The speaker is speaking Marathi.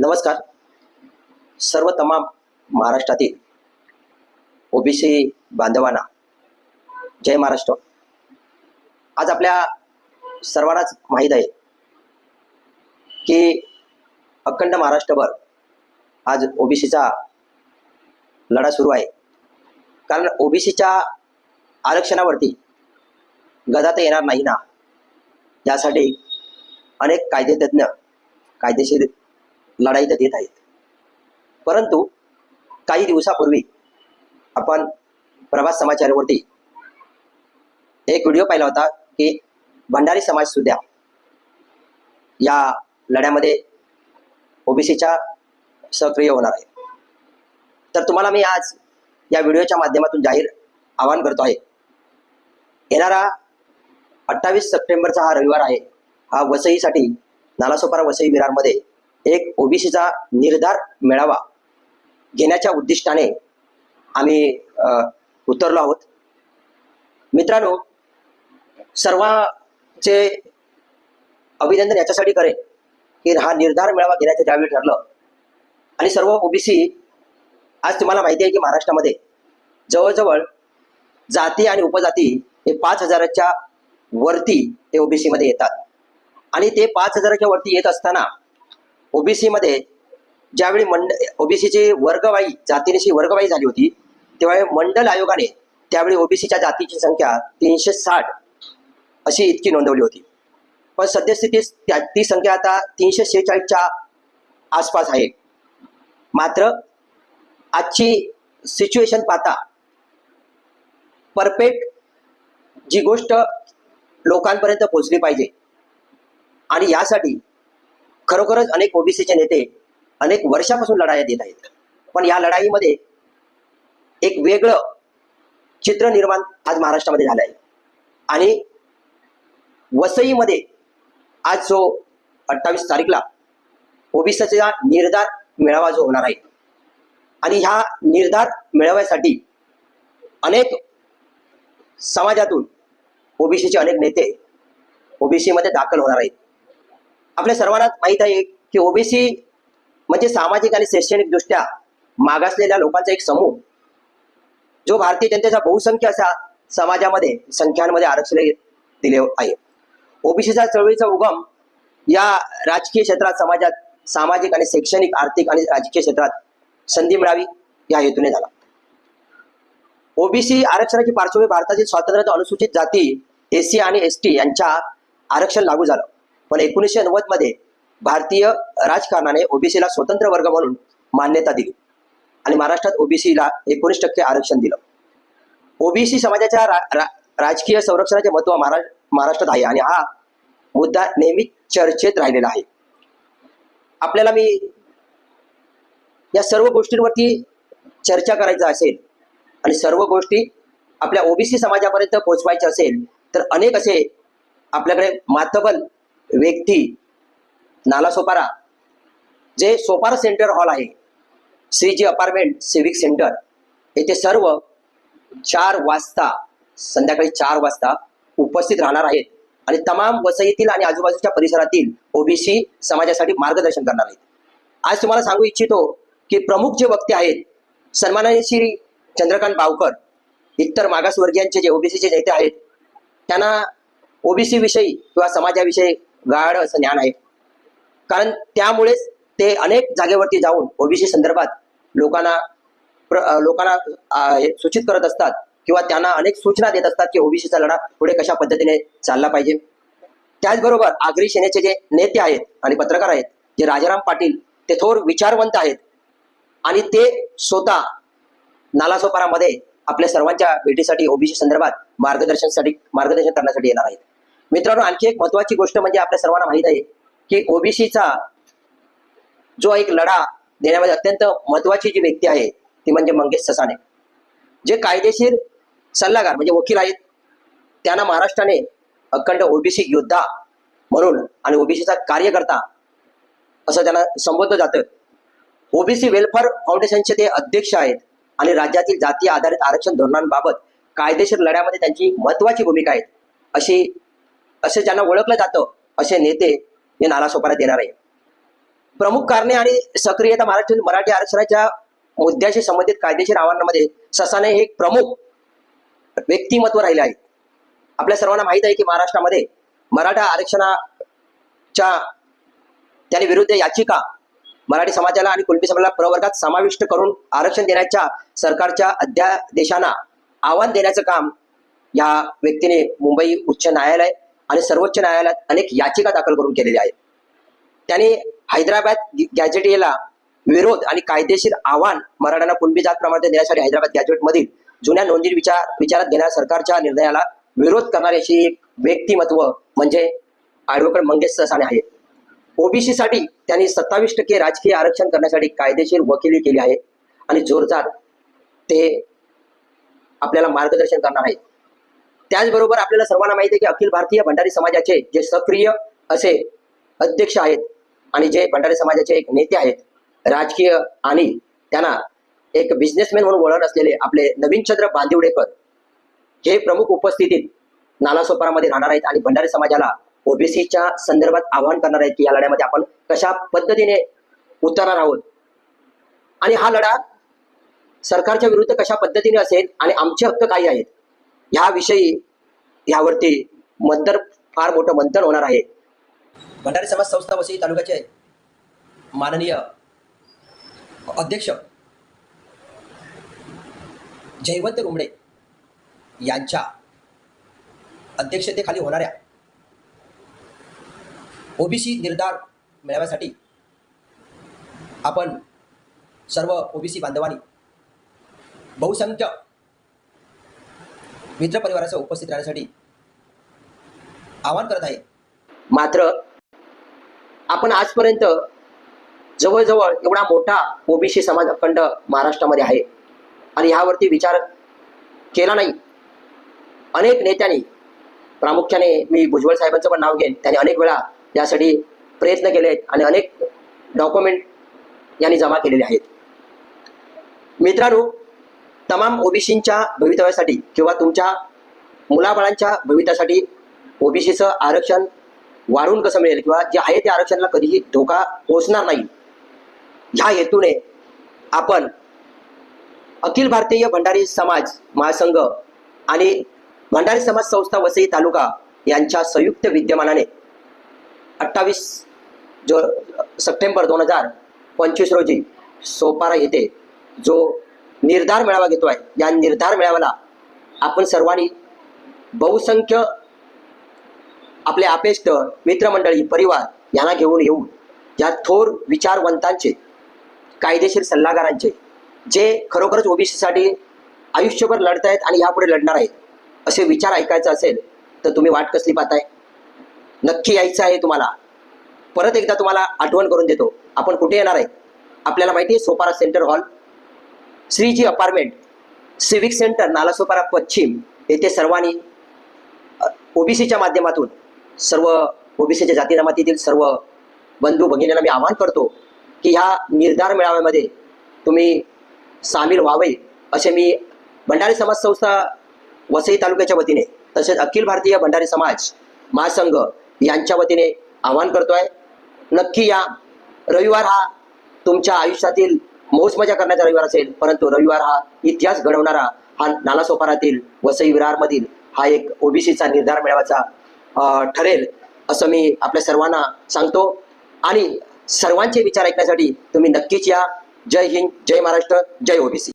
नमस्कार. सर्व तमाम महाराष्ट्रातील ओबीसी बांधवांना जय महाराष्ट्र. आज आपल्या सर्वांनाच माहीत आहे की अखंड महाराष्ट्रभर आज ओबीसीचा लढा सुरू आहे. कारण ओबीसीच्या आरक्षणावरती गदा तर येणार नाही ना. यासाठी अनेक कायदेतज्ञ कायदेशीर लढाई तर देत आहेत. परंतु काही दिवसापूर्वी आपण प्रभास समाचारवरती एक व्हिडिओ पाहिला होता की भंडारी समाज सुद्धा या लढ्यामध्ये ओबीसीच्या सक्रिय होणार आहे. तर तुम्हाला मी आज या व्हिडिओच्या माध्यमातून जाहीर आवाहन करतो आहे. येणारा अठ्ठावीस सप्टेंबरचा हा रविवार आहे. हा वसईसाठी नालासोपारा वसई विरारमध्ये एक ओबीसीचा निर्धार मेळावा घेण्याच्या उद्दिष्टाने आम्ही उतरलो आहोत. मित्रांनो सर्वांचे अभिनंदन याच्यासाठी करेन की हा निर्धार मेळावा घेण्याचं त्यावेळी ठरलं. आणि सर्व ओबीसी आज तुम्हाला माहिती आहे की महाराष्ट्रामध्ये जवळजवळ जाती आणि उपजाती हे पाच हजाराच्या वरती ते ओबीसी मध्ये येतात. आणि ते पाच हजाराच्या वरती येत असताना ओबीसी मध्ये ज्यावेळी मंड ओबीसीची वर्गवाई जातीनिशी वर्गवाई झाली होती तेव्हा मंडल आयोगाने त्यावेळी ओबीसीच्या जातीची संख्या तीनशे साठ अशी इतकी नोंदवली होती. पण सद्यस्थितीत त्या ती संख्या आता तीनशे शेहेचाळीसच्या आसपास आहे. मात्र आजची सिच्युएशन पाहता परफेक्ट जी गोष्ट लोकांपर्यंत पोहोचली पाहिजे. आणि यासाठी खरोखरच अनेक ओबीसीचे नेते अनेक वर्षापासून लढाया देत आहेत. पण या लढाईमध्ये एक वेगळं चित्र निर्माण आज महाराष्ट्रामध्ये झालं आहे. आणि वसईमध्ये आज जो अठ्ठावीस तारीखला ओबीसीचा निर्धार मेळावा जो होणार आहे. आणि ह्या निर्धार मिळवण्यासाठी अनेक समाजातून ओबीसीचे अनेक नेते ओबीसी मध्ये दाखल होणार आहेत. आपल्या सर्वांनाच माहीत आहे की ओबीसी म्हणजे सामाजिक आणि शैक्षणिक दृष्ट्या मागासलेल्या लोकांचा एक समूह. जो भारतीय जनतेचा बहुसंख्य असा समाजामध्ये संख्यांमध्ये आरक्षण दिले आहे. ओबीसीचा चळवळीचा उगम या राजकीय क्षेत्रात समाजात सामाजिक आणि शैक्षणिक आर्थिक आणि राजकीय क्षेत्रात संधी मिळावी या हेतूने झाला. ओबीसी आरक्षणाची पार्श्वभूमी भारतातील स्वातंत्र्य अनुसूचित जाती एससी आणि एस टी यांच्या आरक्षण लागू झालं. पण एकोणीसशे नव्वदमध्ये भारतीय राजकारणाने ओबीसीला स्वतंत्र वर्ग म्हणून मान्यता दिली. आणि महाराष्ट्रात ओबीसीला एकोणीस टक्के आरक्षण दिलं. ओबीसी समाजाच्या रा, रा, राजकीय संरक्षणाचे महत्त्व महाराष्ट्रात आहे. आणि हा मुद्दा नेहमी चर्चेत राहिलेला आहे. आपल्याला मी या सर्व गोष्टींवरती चर्चा करायचं असेल आणि सर्व गोष्टी आपल्या ओबीसी समाजापर्यंत पोहोचवायच्या असेल तर अनेक असे आपल्याकडे मातबल व्यक्ती नालासोपारा जे सोपारा सेंटर हॉल आहे श्रीजी अपार्टमेंट सिव्हिक सेंटर येथे सर्व चार वाजता संध्याकाळी चार वाजता उपस्थित राहणार आहेत आणि तमाम वसईतील आणि आजूबाजूच्या परिसरातील ओबीसी समाजासाठी मार्गदर्शन करणार आहेत. आज तुम्हाला सांगू इच्छितो की प्रमुख जे वक्ते आहेत सन्माननीय श्री चंद्रकांत बावकर इतर मागासवर्गीयांचे जे ओबीसीचे नेते आहेत त्यांना ओबीसी विषयी किंवा समाजाविषयी गाढ असं ज्ञान आहे. कारण त्यामुळेच ते अनेक जागेवरती जाऊन ओबीसी संदर्भात लोकांना लोकांना सूचित करत असतात किंवा त्यांना अनेक सूचना देत असतात की ओबीसीचा लढा पुढे कशा पद्धतीने चालला पाहिजे. त्याचबरोबर आगरी सेनेचे जे नेते आहेत आणि पत्रकार आहेत जे राजाराम पाटील ते थोर विचारवंत आहेत. आणि ते स्वतः नालासोपारामध्ये आपल्या सर्वांच्या भेटीसाठी ओबीसी संदर्भात मार्गदर्शनसाठी मार्गदर्शन करण्यासाठी येणार आहेत. मित्रांनो आणखी एक महत्वाची गोष्ट म्हणजे आपल्या सर्वांना माहीत आहे की ओबीसीचा जो एक लढा देण्यामध्ये अत्यंत महत्वाची जी व्यक्ती आहे ती म्हणजे मंगेश ससाने जे कायदेशीर सल्लागार म्हणजे वकील आहेत त्यांना महाराष्ट्राने अखंड ओबीसी योद्धा म्हणून आणि ओबीसीचा कार्यकर्ता असं त्यांना संबोधलं जातं. ओबीसी वेलफेअर फाउंडेशनचे ते अध्यक्ष आहेत आणि राज्यातील जाती आधारित आरक्षण धोरणांबाबत कायदेशीर लढ्यामध्ये त्यांची महत्वाची भूमिका आहे अशी असे ज्यांना ओळखलं जातं असे नेते हे नालासोपाऱ्यात येणार आहे प्रमुख कारणे आणि सक्रियता महाराष्ट्र मराठी आरक्षणाच्या मुद्द्याशी संबंधित कायदेशीर आव्हानांमध्ये ससाने हे एक प्रमुख व्यक्तिमत्व राहिले आहे. आपल्या सर्वांना माहीत आहे की महाराष्ट्रामध्ये मराठा आरक्षणाच्या त्याने विरुद्ध याचिका मराठी समाजाला आणि कुणबी समाजाला प्रवर्गात समाविष्ट करून आरक्षण देण्याच्या सरकारच्या अध्यादेशांना आव्हान देण्याचं काम या व्यक्तीने मुंबई उच्च न्यायालय आणि सर्वोच्च न्यायालयात अनेक याचिका दाखल करून केलेल्या आहेत. त्याने हैदराबाद गॅजेटियला विरोध आणि कायदेशीर आव्हान मराठ्यांना कुणबी जात प्रमाणे देण्यासाठी हैदराबाद गॅजेट मधील जुन्या नोंदी विचार विचारात घेणाऱ्या सरकारच्या निर्णयाला विरोध करणारी अशी एक व्यक्तिमत्व म्हणजे ऍडव्होकेट मंगेश ससाने आहे. ओबीसी साठी त्यांनी सत्तावीस टक्के राजकीय आरक्षण करण्यासाठी कायदेशीर वकिली केली आहे आणि जोरदार ते आपल्याला मार्गदर्शन करणार आहेत. त्याचबरोबर आपल्याला सर्वांना माहिती आहे की अखिल भारतीय भंडारी समाजाचे जे सक्रिय असे अध्यक्ष आहेत आणि जे भंडारी समाजाचे एक नेते आहेत राजकीय आणि त्यांना एक बिझनेसमॅन म्हणून वळण असलेले आपले नवीनचंद्र बांदिवडेकर हे प्रमुख उपस्थितीत नालासोपारामध्ये राहणार आहेत आणि भंडारी समाजाला ओबीसीच्या संदर्भात आवाहन करणार आहेत की या लढ्यामध्ये आपण कशा पद्धतीने उतरणार आहोत. आणि हा लढा सरकारच्या विरुद्ध कशा पद्धतीने असेल आणि आमचे हक्क काही आहेत ह्याविषयी यावरती मंथन फार मोठं मंथन होणार आहे. भंडारी समाज संस्था वसई तालुक्याचे माननीय अध्यक्ष जयवंत रुमडे यांच्या अध्यक्षतेखाली होणाऱ्या ओबीसी निर्धार मिळवण्यासाठी आपण सर्व ओबीसी बांधवांनी बहुसंख्य मित्रपरिवारासह उपस्थित राहण्यासाठी आवाहन करत आहे. मात्र आपण आजपर्यंत जवळजवळ एवढा मोठा ओबीसी समाज अखंड महाराष्ट्रामध्ये आहे. आणि ह्यावरती विचार केला नाही. अनेक नेत्यांनी प्रामुख्याने मी भुजबळ साहेबांचं पण नाव घेईन त्यांनी अनेक वेळा यासाठी प्रयत्न केले आहेत आणि अनेक डॉक्युमेंट यांनी जमा केलेले आहेत. मित्रांनो तमाम ओबीसींच्या भवितव्यासाठी किंवा तुमच्या मुलाबाळांच्या भवितव्यासाठी ओबीसीचं आरक्षण वाढवून कसं मिळेल किंवा जे आहे त्या आरक्षणाला कधीही धोका पोहोचणार नाही ह्या हेतूने आपण अखिल भारतीय भंडारी समाज महासंघ आणि भंडारी समाज संस्था वसई तालुका यांच्या संयुक्त विद्यमानाने अठ्ठावीस जो सप्टेंबर दोन हजार पंचवीस रोजी सोपारा येथे जो निर्धार मेळावा घेतोय या निर्धार मेळाव्याला आपण सर्वांनी बहुसंख्य आपले आपेष्ट मित्रमंडळी परिवार यांना घेऊन येऊन या थोर विचारवंतांचे कायदेशीर सल्लागारांचे जे खरोखरच ओबीसीसाठी आयुष्यभर लढत आहेत आणि यापुढे लढणार आहेत असे विचार ऐकायचा असेल तर तुम्ही वाट कसली पाहताय? नक्की यायचं आहे तुम्हाला. परत एकदा तुम्हाला आठवण करून देतो. आपण कुठे येणार आहे? आपल्याला माहिती आहे Sopara centre hall. Shreeji apartment civic centre Nalasopara पश्चिम येथे सर्वांनी ओबीसीच्या माध्यमातून सर्व ओबीसीच्या जाती जमातीतील सर्व बंधू भगिनींना मी आवाहन करतो की ह्या निर्धार मेळाव्यामध्ये तुम्ही सामील व्हावे असे मी भंडारी समाज संस्था वसई तालुक्याच्या वतीने तसेच अखिल भारतीय भंडारी समाज महासंघ यांच्या वतीने आवाहन करतो आहे नक्की या रविवार हा तुमच्या आयुष्यातील मौज मजा करण्याचा रविवार असेल परंतु रविवार हा इतिहास घडवणारा हा नालासोपारातील वसई विरारमधील हा एक ओबीसीचा निर्धार मिळवायचा ठरेल असं मी आपल्या सर्वांना सांगतो. आणि सर्वांचे विचार ऐकण्यासाठी तुम्ही नक्कीच या. जय हिंद जय महाराष्ट्र जय ओबीसी.